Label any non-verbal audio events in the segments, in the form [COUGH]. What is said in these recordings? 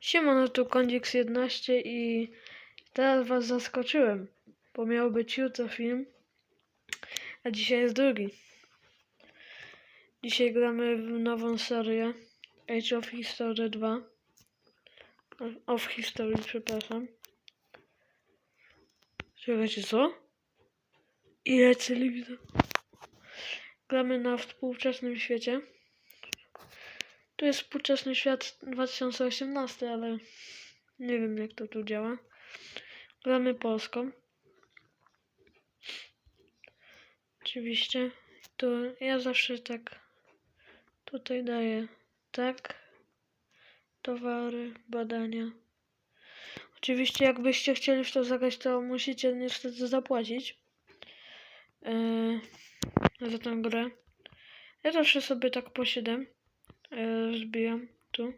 Siemano, tu Kondix 11 i teraz was zaskoczyłem, bo miał być jutro film, a dzisiaj jest drugi. Dzisiaj gramy w nową serię Age of History 2. Of History, przepraszam. Czekajcie, co? Ile telewizor? Gramy na współczesnym świecie. Tu jest współczesny świat 2018, ale nie wiem jak to tu działa. Gramy polską. Oczywiście. To ja zawsze tak tutaj daję tak. Towary, badania. Oczywiście jakbyście chcieli w to zagrać, to musicie niestety zapłacić yy, za tę grę. Ja zawsze sobie tak po 7 e, zbijam tu.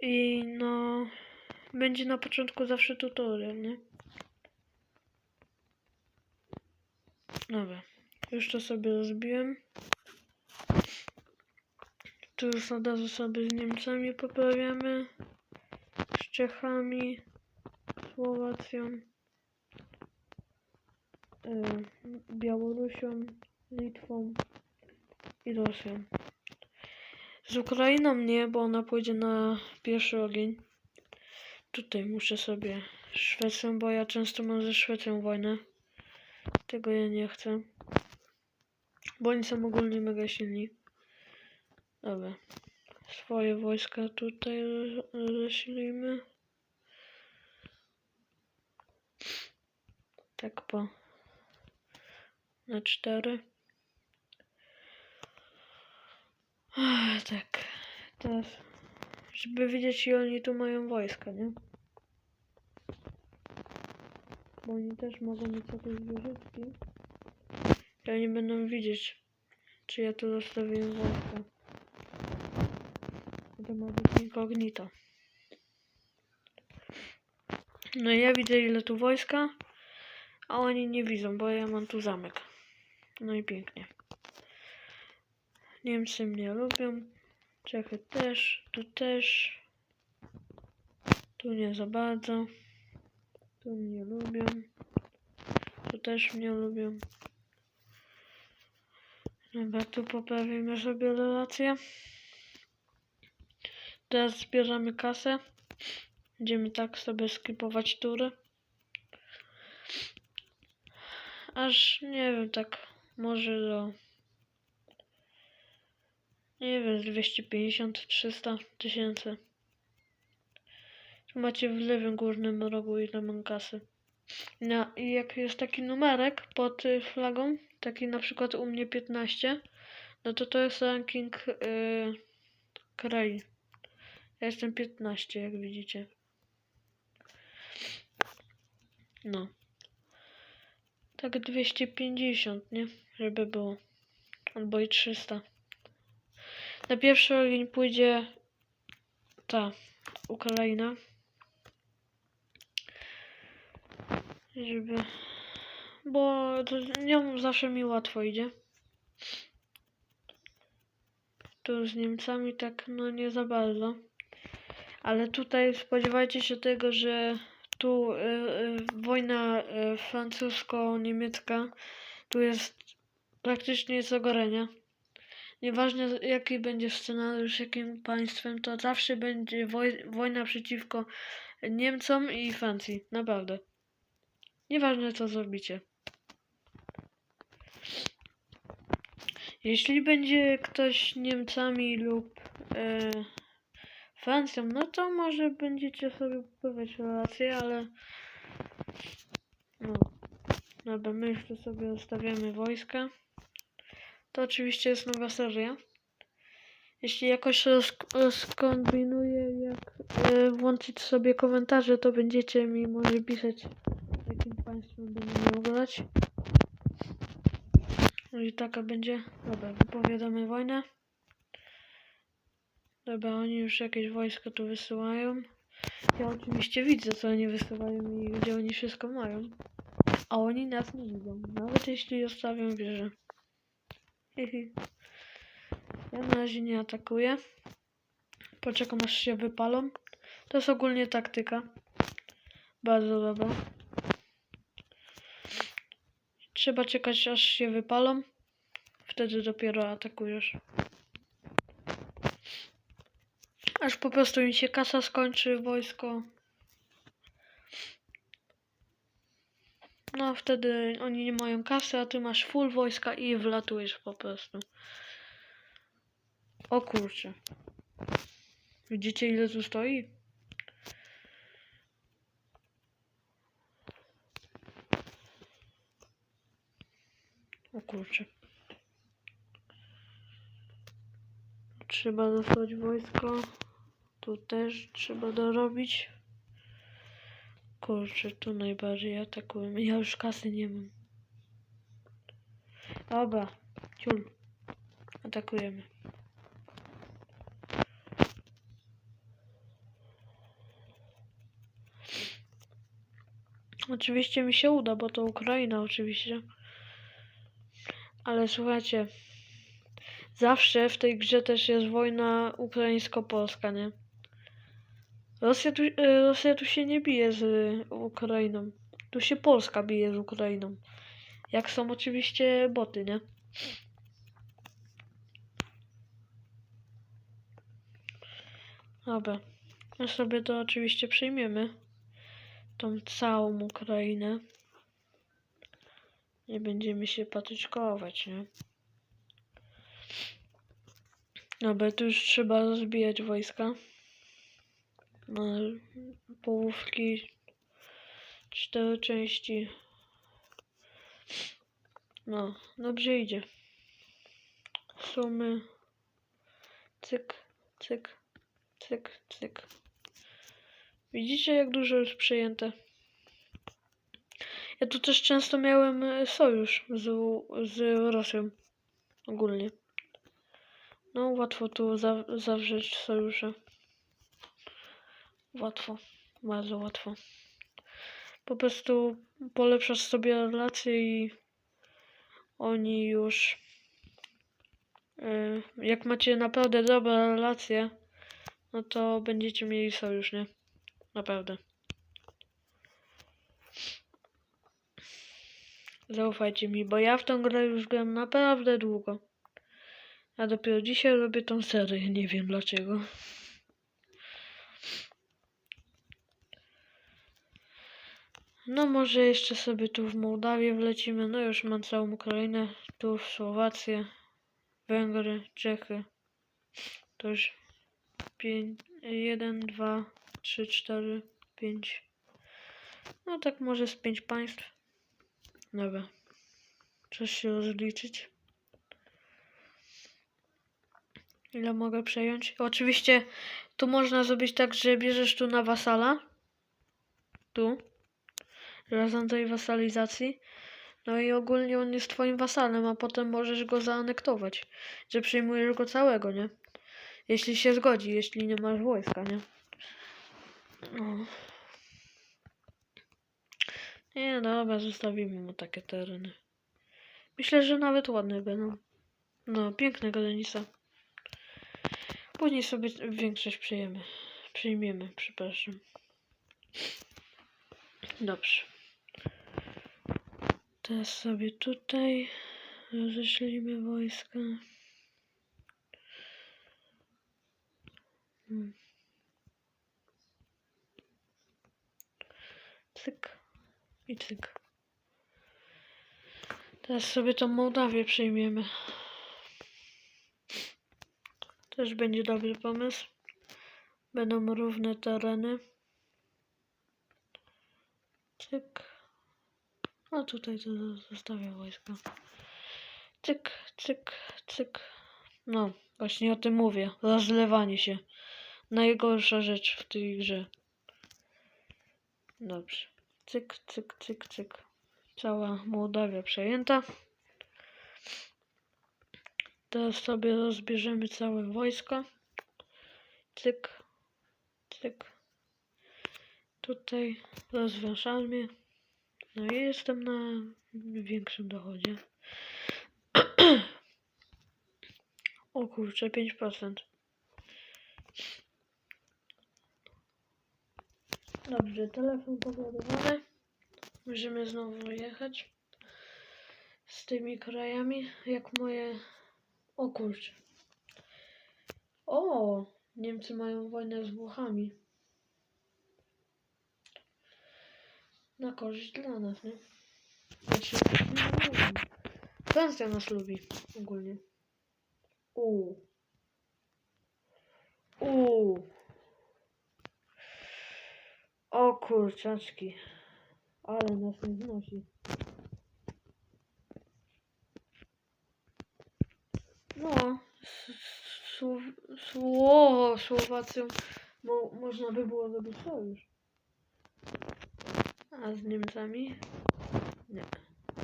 I no, będzie na początku zawsze tutorial, nie? Dobra, już to sobie zbiłem. Tu już od razu sobie z Niemcami poprawiamy. Z Czechami, Słowacją, e, Białorusią, Litwą i Rosją. Z Ukrainą nie, bo ona pójdzie na pierwszy ogień. Tutaj muszę sobie Szwecją, bo ja często mam ze Szwecją wojnę. Tego ja nie chcę. Bo oni są ogólnie mega silni. Dobra. Swoje wojska tutaj zasilimy. Tak po... Na cztery. Ach, tak. Teraz, żeby wiedzieć, ile oni tu mają wojska, nie? Bo oni też mogą mieć jakieś wieżyczki. I oni będą widzieć, czy ja tu zostawiłem wojska. To ma być incognito. No i ja widzę, ile tu wojska, a oni nie widzą, bo ja mam tu zamek. No i pięknie. Niemcy mnie lubią. Czechy też. Tu też. Tu nie za bardzo. Tu mnie lubią. Tu też mnie lubią. Dobra, tu poprawimy sobie relacje. Teraz zbieramy kasę. Będziemy tak sobie skipować tury. Aż nie wiem, tak może do nie wiem, z 250-300 tysięcy. Macie w lewym górnym rogu ile mam kasy. No i jak jest taki numerek pod y, flagą, taki na przykład u mnie 15, no to to jest ranking yy, kraju. Ja jestem 15, jak widzicie. No. Tak 250, nie? Żeby było. Albo i 300. Na pierwszy ogień pójdzie ta Ukraina. Żeby. Bo to nią zawsze mi łatwo idzie. Tu z Niemcami tak no nie za bardzo. Ale tutaj spodziewajcie się tego, że tu y, y, wojna y, francusko-niemiecka tu jest praktycznie z ogorenia. Nieważne jaki będzie scenariusz, jakim państwem, to zawsze będzie woj wojna przeciwko Niemcom i Francji. Naprawdę. Nieważne co zrobicie. Jeśli będzie ktoś Niemcami lub e, Francją, no to może będziecie sobie kupować relacje, ale no. Dobra, my tu sobie ustawiamy wojska. To oczywiście jest nowa seria. Jeśli jakoś roz, rozkombinuję, jak e, włączyć sobie komentarze, to będziecie mi może pisać, jakim państwem miał grać. No i taka będzie. Dobra, wypowiadamy wojnę. Dobra, oni już jakieś wojska tu wysyłają. Ja oczywiście widzę, co oni wysyłają i gdzie oni wszystko mają. A oni nas nie widzą, nawet jeśli zostawią wieżę. Hihi. Ja na razie nie atakuję. Poczekam aż się wypalą. To jest ogólnie taktyka. Bardzo dobra. Trzeba czekać aż się wypalą. Wtedy dopiero atakujesz. Aż po prostu im się kasa skończy, wojsko. No wtedy oni nie mają kasy, a ty masz full wojska i wlatujesz po prostu. O kurczę. Widzicie ile tu stoi? O kurczę. Trzeba dostać wojsko. Tu też trzeba dorobić. Kurczę, tu najbardziej atakują. Ja już kasy nie mam. Dobra, ciul. Atakujemy. Oczywiście mi się uda, bo to Ukraina oczywiście. Ale słuchajcie, zawsze w tej grze też jest wojna ukraińsko-polska, nie? Rosja tu, e, Rosja tu się nie bije z Ukrainą. Tu się Polska bije z Ukrainą. Jak są oczywiście boty, nie? Dobra. My sobie to oczywiście przyjmiemy. Tą całą Ukrainę. Nie będziemy się patyczkować, nie? Dobra, tu już trzeba rozbijać wojska. Połówki, cztery części. No, dobrze idzie. Sumy. Cyk, cyk, cyk, cyk. Widzicie, jak dużo już przyjęte? Ja tu też często miałem e, sojusz z, z Rosją. Ogólnie. No, łatwo tu za, zawrzeć sojusze. Łatwo. Bardzo łatwo. Po prostu polepszasz sobie relacje i oni już. e, Jak macie naprawdę dobre relacje, no to będziecie mieli sojusz, nie? Naprawdę. Zaufajcie mi, bo ja w tą grę już gram naprawdę długo. A dopiero dzisiaj robię tą serię, nie wiem dlaczego. No może jeszcze sobie tu w Mołdawię wlecimy, no już mam całą Ukrainę, tu w Słowację, Węgry, Czechy. To już 5, 1, 2, 3, 4, 5. No tak może z 5 państw. Dobra. Czas się rozliczyć. Ile mogę przejąć? Oczywiście tu można zrobić tak, że bierzesz tu na wasala. Tu. Zarządzaj wasalizacji. No i ogólnie on jest twoim wasalem, a potem możesz go zaanektować. Że przyjmujesz go całego, nie? Jeśli się zgodzi, jeśli nie masz wojska, nie? No. Nie, dobra, zostawimy mu takie tereny. Myślę, że nawet ładne będą. No, piękne granica. Później sobie większość przyjmiemy. Przyjmiemy, przepraszam. Dobrze. Teraz sobie tutaj roześlimy wojska. Hmm. Cyk i cyk. Teraz sobie tą Mołdawię przejmiemy. Też będzie dobry pomysł. Będą równe tereny. Cyk. A tutaj to zostawię wojska. Cyk, cyk, cyk. No, właśnie o tym mówię. Rozlewanie się. Najgorsza rzecz w tej grze. Dobrze. Cyk, cyk, cyk, cyk. Cała Mołdawia przejęta. Teraz sobie rozbierzemy całe wojsko. Cyk, cyk. Tutaj rozważamy. No i jestem na większym dochodzie. [CLEARS THROAT] o kurczę, 5%. Dobrze, telefon podładowany. Możemy znowu jechać z tymi krajami, jak moje... O kurczę. O, Niemcy mają wojnę z Włochami. Na korzyść dla nas, nie? Znaczy. Francja nas lubi ogólnie. Uuu. Uuu. O kurczaczki. Ale nas nie znosi. No. Słow... Sło... Słowacją mo... można by było zrobić sojusz. A z Niemcami? Nie.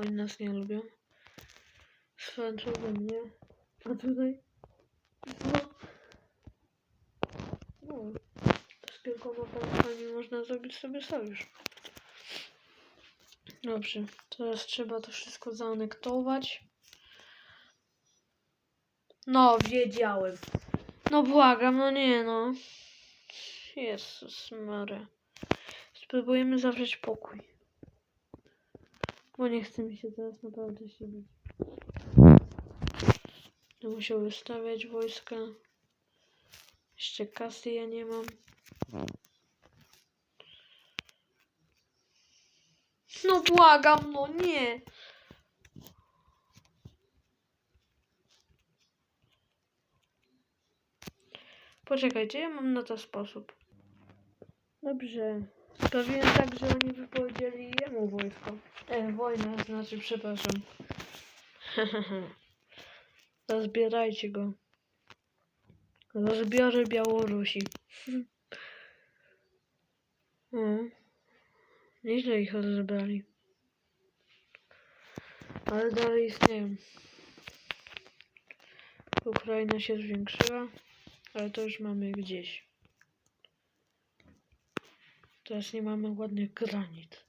Oni nas nie lubią. Z Francuzem nie. A tutaj? No. No. Z kilkoma państwami można zrobić sobie sojusz. Dobrze. Teraz trzeba to wszystko zaanektować. No, wiedziałem. No błagam, no nie no. Jezus Mary. Spróbujemy zawrzeć pokój. Bo nie chce mi się teraz naprawdę siedzieć. Będę musiał wystawiać wojska. Jeszcze kasy ja nie mam. No błagam, no nie. Poczekajcie, ja mam na to sposób. Dobrze. Sprawiłem tak, że oni wypowiedzieli jemu wojsko. E, wojnę, znaczy, przepraszam. [LAUGHS] Rozbierajcie go. Rozbiorę Białorusi. [LAUGHS] o. Nieźle ich rozebrali. Ale dalej istnieją. Ukraina się zwiększyła, ale to już mamy gdzieś. Teraz nie mamy ładnych granic.